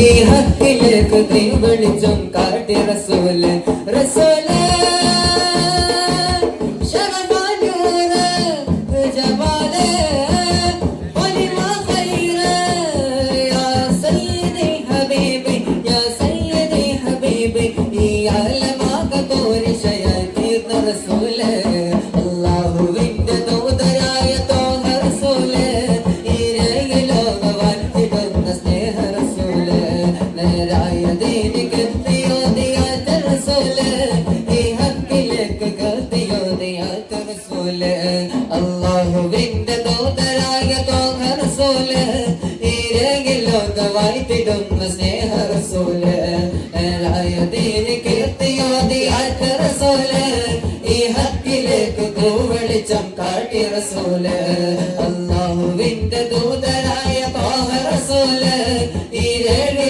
ഈ ഹക്കിലേക്ക് തീ വെളിച്ചം കാട്ടി റസൂൽ റസൂൽ. ശരഫാനൂറ് റസൂൽ അല്ലാഹുവിന്റെ ദൂതരായ തോഹ റസൂൽ ഇരയിൽ ലോകവാഴ്ത്തിടുന്ന സ്നേഹ റസൂൽ. നേരായ റസൂൽ ഈ ഹക്കിലേക്ക് കൂവളിച്ചം കാട്ടി റസൂൽ. അള്ളാഹുവിന്റെ ദൂതരായ തോഹ റസൂൽ ഈ രേഴി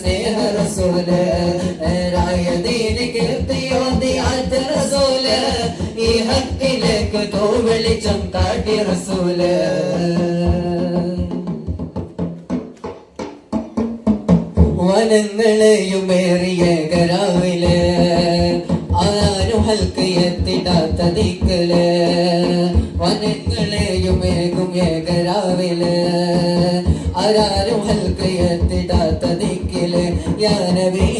സ്നേഹ ഹക്കിലേക്ക് വെളിച്ചം കാട്ടി റസൂൽ വനങ്ങളെയുമേറിയ കരാവിൽ ആരും ഹൽക്കയെത്തിടാത്ത ദിക്കൽ. വനങ്ങളെയുമേകും ഏകരാവിൽ ആരാരും ഹൽക്കയെത്തിടാത്ത ദിക്കിൽ. യാ നബി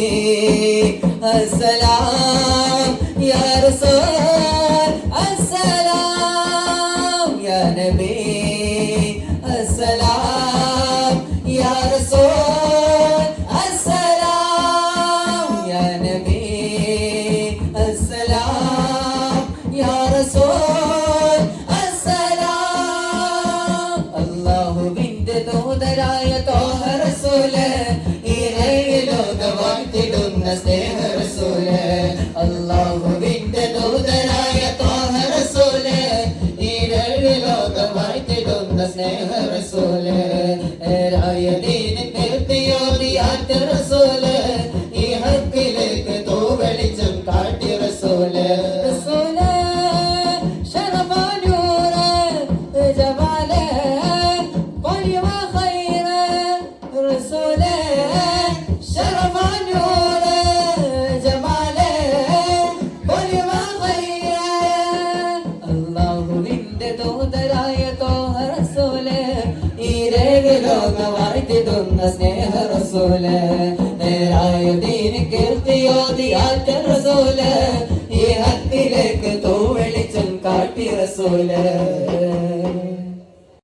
അസ്സലാം യാ റസൂൽ. നബേ അസലാം യാ റസൂൽ അസലാം യാ നബേ അസലാം യാ റസൂൽ അസലാം അല്ലാഹുവിന്റെ ദൂതരായ തോഹ റസൂൽ ഇരയിൽ ലോകമാക്കിടുന്ന സ്നേഹം ലോകവാഴ്ത്തിടുന്ന സ്നേഹ റസൂൽ ഏരായ ദീന് കീർത്തിയോടിയാറ്റ റസൂൽ ഈ ഹക്കിലേക്ക് തോ വെളിച്ചം കാട്ടി റസൂൽ റസൂൽ ശരഫാനൂറ് ജമാൽ വലിമ ഖൈറ് റസൂൽ ശരഫാനൂറ് ജമാൽ വലിമ ഖൈറ് അള്ളാഹുവിന്റെ ദൂതരായ തോഹ രേഖ ലോകവാഴ്ത്തിടുന്ന സ്നേഹ റസൂൽ നേരായ ദീന് കീർത്തിയോതിയാറ്റ റസൂൽ ഈ ഹത്തിലേക്ക് തോ വെളിച്ചം കാട്ടി റസൂൽ.